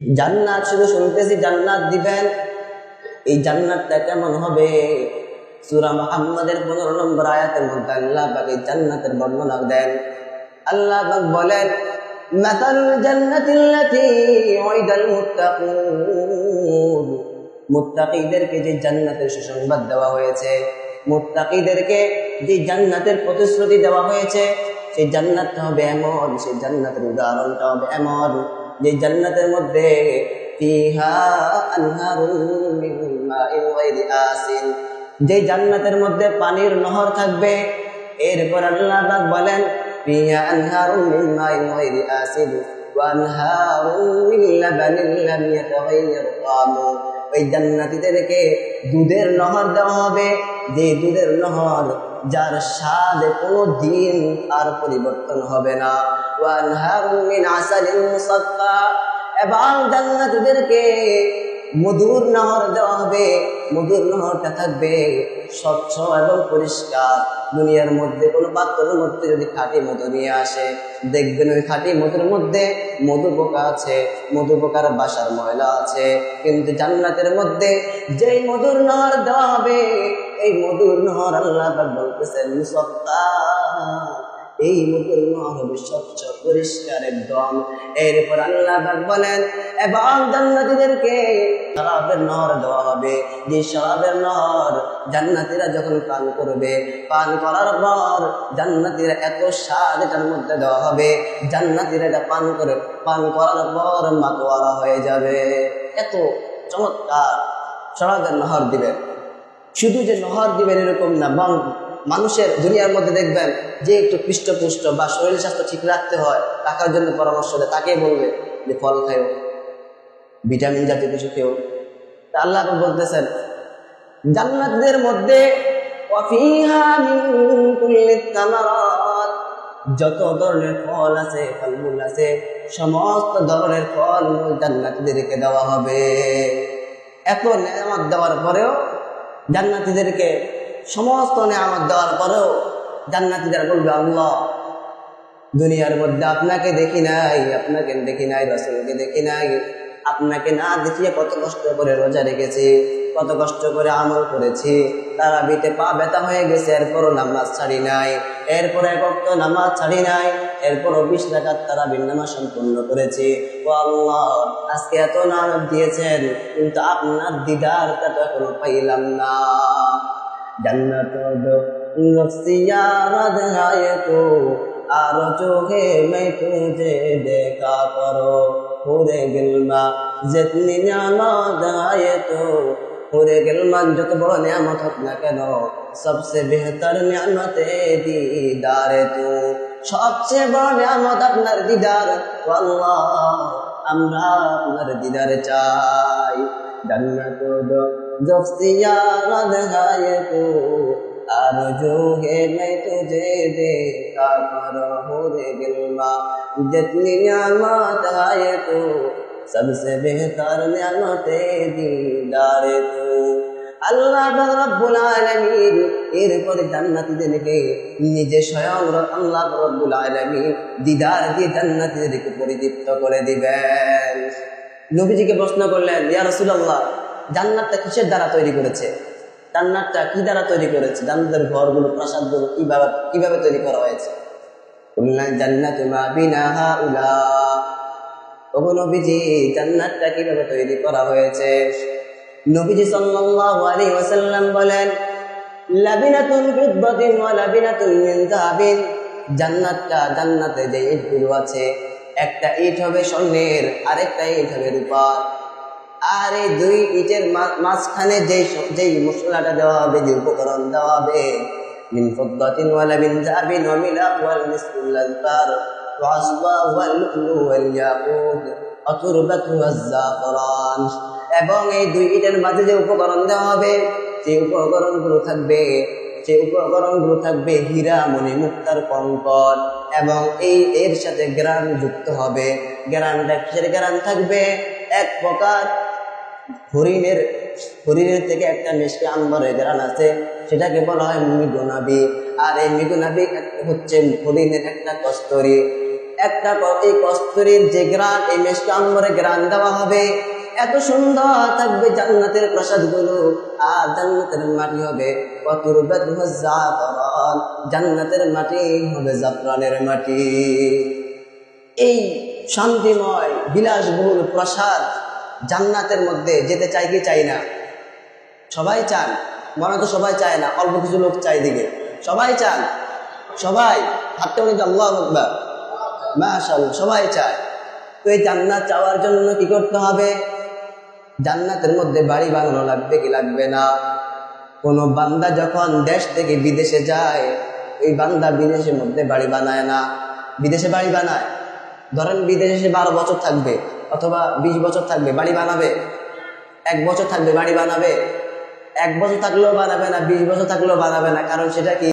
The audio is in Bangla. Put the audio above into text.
জান্নাত, শুধু শুনতেছি জান্নাত দিবেন। এই জান্নাতটা কেমন হবে? সূরা মুহাম্মাদের 15 নম্বর আয়াতের মধ্যে আল্লাহ পাক এই জান্নাতের বর্ণনা দেন। আল্লাহ পাক বলেন মাতালুল জান্নাতিল্লাতী উইদাল মুত্তাকুন। মুত্তাকিদেরকে যে জান্নাতের সুসংবাদ দেওয়া হয়েছে, মুত্তাকিদেরকে যে জান্নাতের প্রতিশ্রুতি দেওয়া হয়েছে, সেই জান্নাতটা হবে এমন, সেই জান্নাতের উদাহরণটা হবে এমন। যে জান্নাতের মধ্যে যে জান্নাতের মধ্যে পানির নহর থাকবে, এরপর আল্লাহ বলেন ইয়াতাগায়্যার ওই জান্নাতীদেরকে দুধের নহর দেওয়া হবে। যে দুধের নহর যার স্বাদ কোনো দিন আর পরিবর্তন হবে না। ওয়ানহারুন মিন আসালিন মুসাক্কা। এবং জান্নাতীদেরকে মধুর নহর দেওয়া হবে, মধুর নহরটা থাকবে স্বচ্ছ এবং পরিষ্কার। দুনিয়ার মধ্যে কোনো পাত্রের মধ্যে যদি খাঁটি মধু নিয়ে আসে, দেখবেন ওই খাঁটি মধুর মধ্যে মধু পোকা আছে, মধু পোকার বাসার ময়লা আছে। কিন্তু জান্নাতের মধ্যে যেই মধুর নহর দেওয়া হবে, এই মধুর নহর আল্লাহ বলতেছেন মুসত্তা এই নহর হবে স্বচ্ছ, পরিষ্কার, একদম। এরপর আল্লাহ বলেন এবং জান্নাতিদেরকে শরাবের নহর দেওয়া হবে। যে শরাবের নহর জান্নাতিরা যখন পান করবে, পান করার পর জান্নাতীরা এত স্বাদ এটার মধ্যে দেওয়া হবে। জান্নাতীরা এটা পান করে, পান করার পর মাতোয়ারা হয়ে যাবে। এত চমৎকার শরাবের নহর দিবেন। শুধু যে নহর দিবেন এরকম না বং মানুষের দুনিয়ার মধ্যে দেখবেন যে একটু পৃষ্ঠপুষ্ট বা শরীর স্বাস্থ্য ঠিক রাখতে হয়, টাকার জন্য পরামর্শ দেয়, তাকে বলবে যে ফল খাও ভিটামিন জাতীয় কিছু খেও। তা আল্লাহ বলতেছেন, জান্নাতদের মধ্যে যত ধরনের ফল আছে, ফলমূল আছে, সমস্ত ধরনের ফল জান্নাতিদেরকে দেওয়া হবে। এত নেয়ামত দেওয়ার পরেও জান্নাতীদেরকে সমস্ত নেয়ামত দেওয়ার পরেও জান্নাতীদের বলবে, আল্লাহ, দুনিয়ার মধ্যে আপনাকে দেখি নাই, আপনাকে দেখি নাই, রসুলকে দেখি নাই। আপনাকে না দেখিয়ে কত কষ্ট করে রোজা রেখেছি, কত কষ্ট করে আমল করেছি। তারা বিতে পা ব্যথা হয়ে গেছে, এরপরও নামাজ ছাড়ি নাই, এরপরে একক নামাজ ছাড়ি নাই, এরপরও বিশ রাকাত তারা নামাজ সম্পূর্ণ করেছি। ও আল্লাহ, আজকে এত নামাজ দিয়েছেন, কিন্তু আপনার দিদারটা তো এখনও পাইলাম না। জান্নাত নফসি আরাদ হায় তো আর চোখে मैं तुझे देखा करो पूरे गिलमा जितनी नियामत आए तो पूरे गिलमा যত বড় নিয়ামত হোক না কেন, সবচেয়ে বেহতর নিয়ামত দিদার তো। সবচেয়ে বড় নিয়ামত আপনার দিদার আল্লাহ আমরা আপনার দিদার চাই। জান্নাত দো জফসিয়ারদ হায় তো আর जोगे मैं तुझे देखा करो पूरे गिलमा जितनी नियामत आए तो सबसे बेहतर नियामत दीदारे तू আল্লাহ রব্বুল আলামিন এরপরে জান্নাতীদেরকে নিজে স্বয়ং আল্লাহ রব্বুল আলামিন দিদার দিয়ে জান্নাতীদেরকে পরিতৃপ্ত করে দিবেন নবীজিকে প্রশ্ন করলেন ইয়া রাসূলুল্লাহ জান্নাতটা কিসের দ্বারা তৈরি করেছে? জান্নাতটা কি দ্বারা তৈরি করেছে? জান্নাতের ঘরগুলো, প্রাসাদগুলো কীভাবে কীভাবে তৈরি করা হয়েছে? জান্নাতু জান্নাতটা কীভাবে তৈরি করা হয়েছে? নবীজি সাল্লাল্লাহু আলাইহি ওয়াসাল্লাম বলেন, লাবিনাতুন ফিদ্দাতিন ওয়া লাবিনাতুন মিন যাহাবিন। জান্নাতটা জান্নাতে যে ইটগুলো আছে, একটা ইট হবে স্বর্ণের, আরেকটা ইট হবে রূপার। আর এই দুই ইটের মাঝখানে যেই যেই মশলাটা দেওয়া হবে, যে উপকরণ দেওয়া হবে ওয়াল মিসকুল আযফার ওয়া আসবা ওয়াল লুলু ওয়াল ইয়াকুত ওয়া তুরবাতু ওয়াজ জাফরান। এবং এই দুই ইটের মাঝে যে উপকরণ দেওয়া হবে, সেই উপকরণগুলো থাকবে, সেই উপকরণগুলো থাকবে হীরা মণি মুক্তার কঙ্কর। এবং এই এর সাথে গ্রাম যুক্ত হবে। গ্রামটা কিসের গ্রাম থাকবে? এক প্রকার হরিণের হরিণের থেকে একটা মিষ্টি আম্বরের গ্রান আছে। সেটাকে বলা হয় মৃগনাবি আর এই মৃগনাবি হচ্ছে হরিণের একটা কস্তরি। একটা এই কস্তুরীর যে গ্রান এই মেশকা আম্বরে গ্রান দেওয়া হবে। এত সুন্দর থাকবে জান্নাতের প্রসাদগুলো আর জান্নাতের মাটি হবে জান্নাতের মাটি হবে জাফরানের মাটি। এই শান্তিময়, বিলাসবহুল প্রসাদ জান্নাতের মধ্যে যেতে চাই কি চাই না? সবাই চান, মনে তো সবাই চায় না, অল্প কিছু লোক চাই দিকে সবাই চান, সবাই হাতটা উনি আল্লাহ আকবার। মাশাআল্লাহ, সবাই চায়। তো এই জান্নাত চাওয়ার জন্য কি করতে হবে? জান্নাতের মধ্যে বাড়ি বানানো লাগবে কি লাগবে না? কোনো বান্দা যখন দেশ থেকে বিদেশে যায় ওই বান্দা বিদেশের মধ্যে বাড়ি বানায় না। বিদেশে বাড়ি বানায়। ধরেন বিদেশে সে বারো বছর থাকবে। অথবা বিশ বছর থাকবে, বাড়ি বানাবে। এক বছর থাকবে, বাড়ি বানাবে। এক বছর থাকলেও বানাবে না, বিশ বছর থাকলেও বানাবে না। কারণ সেটা কি?